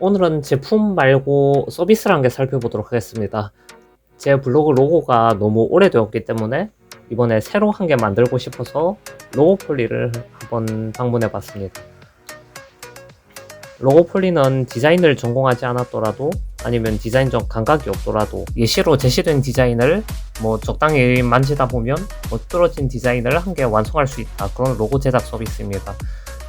오늘은 제품 말고 서비스를 한개 살펴보도록 하겠습니다. 제 블로그 로고가 너무 오래되었기 때문에 이번에 새로 한 개 만들고 싶어서 로고폴리를 한번 방문해 봤습니다. 로고폴리는 디자인을 전공하지 않았더라도 아니면 디자인적 감각이 없더라도 예시로 제시된 디자인을 뭐 적당히 만지다 보면 멋들어진 디자인을 한 개 완성할 수 있다. 그런 로고 제작 서비스입니다.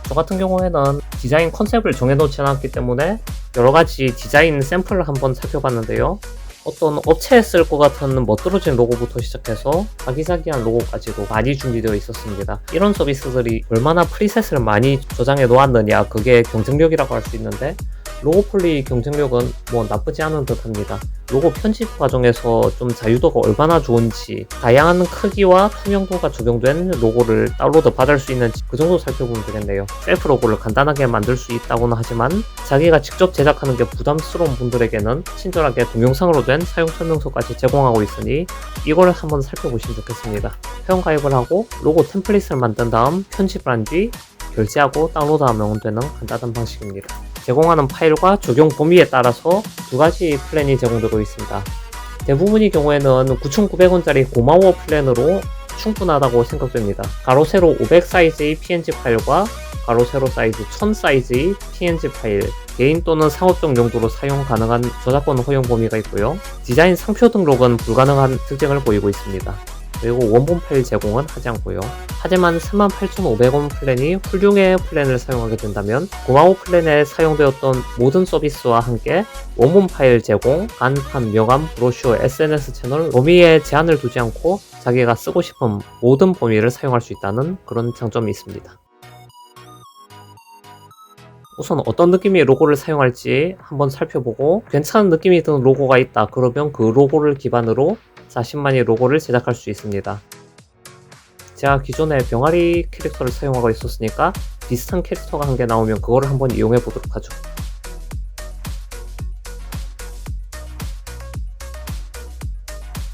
저 같은 경우에는 디자인 컨셉을 정해놓지 않았기 때문에 여러 가지 디자인 샘플을 한번 살펴봤는데요. 어떤 업체에 쓸 것 같은 멋들어진 로고부터 시작해서 아기자기한 로고까지도 많이 준비되어 있었습니다. 이런 서비스들이 얼마나 프리셋을 많이 저장해 놓았느냐 그게 경쟁력이라고 할 수 있는데 로고폴리 경쟁력은 뭐 나쁘지 않은 듯 합니다. 로고 편집 과정에서 좀 자유도가 얼마나 좋은지 다양한 크기와 투명도가 적용된 로고를 다운로드 받을 수 있는지 그 정도 살펴보면 되겠네요. 셀프 로고를 간단하게 만들 수 있다고는 하지만 자기가 직접 제작하는 게 부담스러운 분들에게는 친절하게 동영상으로 된 사용 설명서까지 제공하고 있으니 이거를 한번 살펴보시면 좋겠습니다. 회원 가입을 하고 로고 템플릿을 만든 다음 편집을 한 뒤 결제하고 다운로드하면 되는 간단한 방식입니다. 제공하는 파일과 적용 범위에 따라서 두 가지 플랜이 제공되고 있습니다. 대부분의 경우에는 9,900원짜리 고마워 플랜으로 충분하다고 생각됩니다. 가로 세로 500 사이즈의 PNG 파일과 가로 세로 사이즈 1000 사이즈의 PNG 파일, 개인 또는 상업적 용도로 사용 가능한 저작권 허용 범위가 있고요. 디자인 상표 등록은 불가능한 특징을 보이고 있습니다. 그리고 원본 파일 제공은 하지 않고요. 하지만 38,500원 플랜이 훌륭해 플랜을 사용하게 된다면 고마워 플랜에 사용되었던 모든 서비스와 함께 원본 파일 제공, 간판, 명함, 브로슈어, SNS 채널 범위에 제한을 두지 않고 자기가 쓰고 싶은 모든 범위를 사용할 수 있다는 그런 장점이 있습니다. 우선 어떤 느낌의 로고를 사용할지 한번 살펴보고 괜찮은 느낌이 드는 로고가 있다 그러면 그 로고를 기반으로 40만의 로고를 제작할 수 있습니다. 제가 기존에 병아리 캐릭터를 사용하고 있었으니까 비슷한 캐릭터가 한 개 나오면 그거를 한번 이용해 보도록 하죠.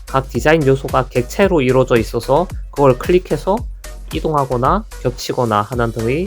각 디자인 요소가 객체로 이루어져 있어서 그걸 클릭해서 이동하거나 겹치거나 하는 등의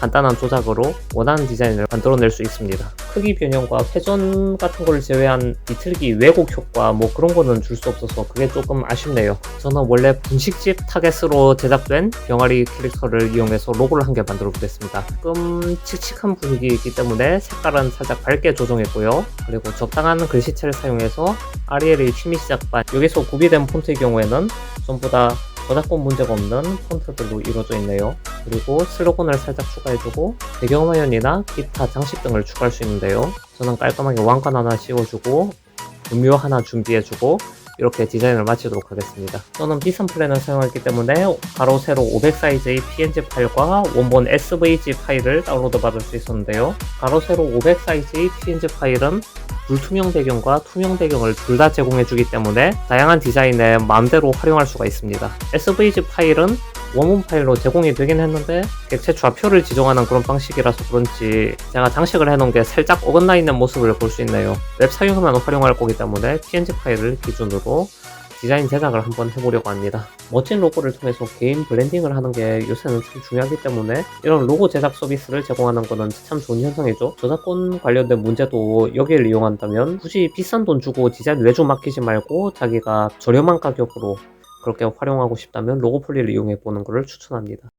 간단한 조작으로 원하는 디자인을 만들어낼 수 있습니다. 크기 변형과 회전 같은 걸 제외한 비틀기 왜곡 효과 뭐 그런 거는 줄 수 없어서 그게 조금 아쉽네요. 저는 원래 분식집 타겟으로 제작된 병아리 캐릭터를 이용해서 로고를 한 개 만들어 보겠습니다. 조금 칙칙한 분위기이기 때문에 색깔은 살짝 밝게 조정했고요. 그리고 적당한 글씨체를 사용해서 아리엘의 취미 시작반 여기서 구비된 폰트의 경우에는 전부 다 저작권 문제가 없는 폰트들로 이루어져 있네요. 그리고 슬로건을 살짝 추가해주고 배경화면이나 기타 장식 등을 추가할 수 있는데요. 저는 깔끔하게 왕관 하나 씌워주고 음료 하나 준비해주고 이렇게 디자인을 마치도록 하겠습니다. 저는 비싼 플랜을 사용했기 때문에 가로 세로 500 사이즈의 PNG 파일과 원본 SVG 파일을 다운로드 받을 수 있었는데요. 가로 세로 500 사이즈의 PNG 파일은 불투명 배경과 투명 배경을 둘 다 제공해주기 때문에 다양한 디자인에 마음대로 활용할 수가 있습니다. SVG 파일은 원본 파일로 제공이 되긴 했는데 객체 좌표를 지정하는 그런 방식이라서 그런지 제가 장식을 해놓은 게 살짝 어긋나 있는 모습을 볼 수 있네요. 웹 사용만 활용할 거기 때문에 PNG 파일을 기준으로 디자인 제작을 한번 해보려고 합니다. 멋진 로고를 통해서 개인 브랜딩을 하는 게 요새는 참 중요하기 때문에 이런 로고 제작 서비스를 제공하는 거는 참 좋은 현상이죠. 저작권 관련된 문제도 여기를 이용한다면 굳이 비싼 돈 주고 디자인 외주 맡기지 말고 자기가 저렴한 가격으로 그렇게 활용하고 싶다면 로고폴리를 이용해 보는 것을 추천합니다.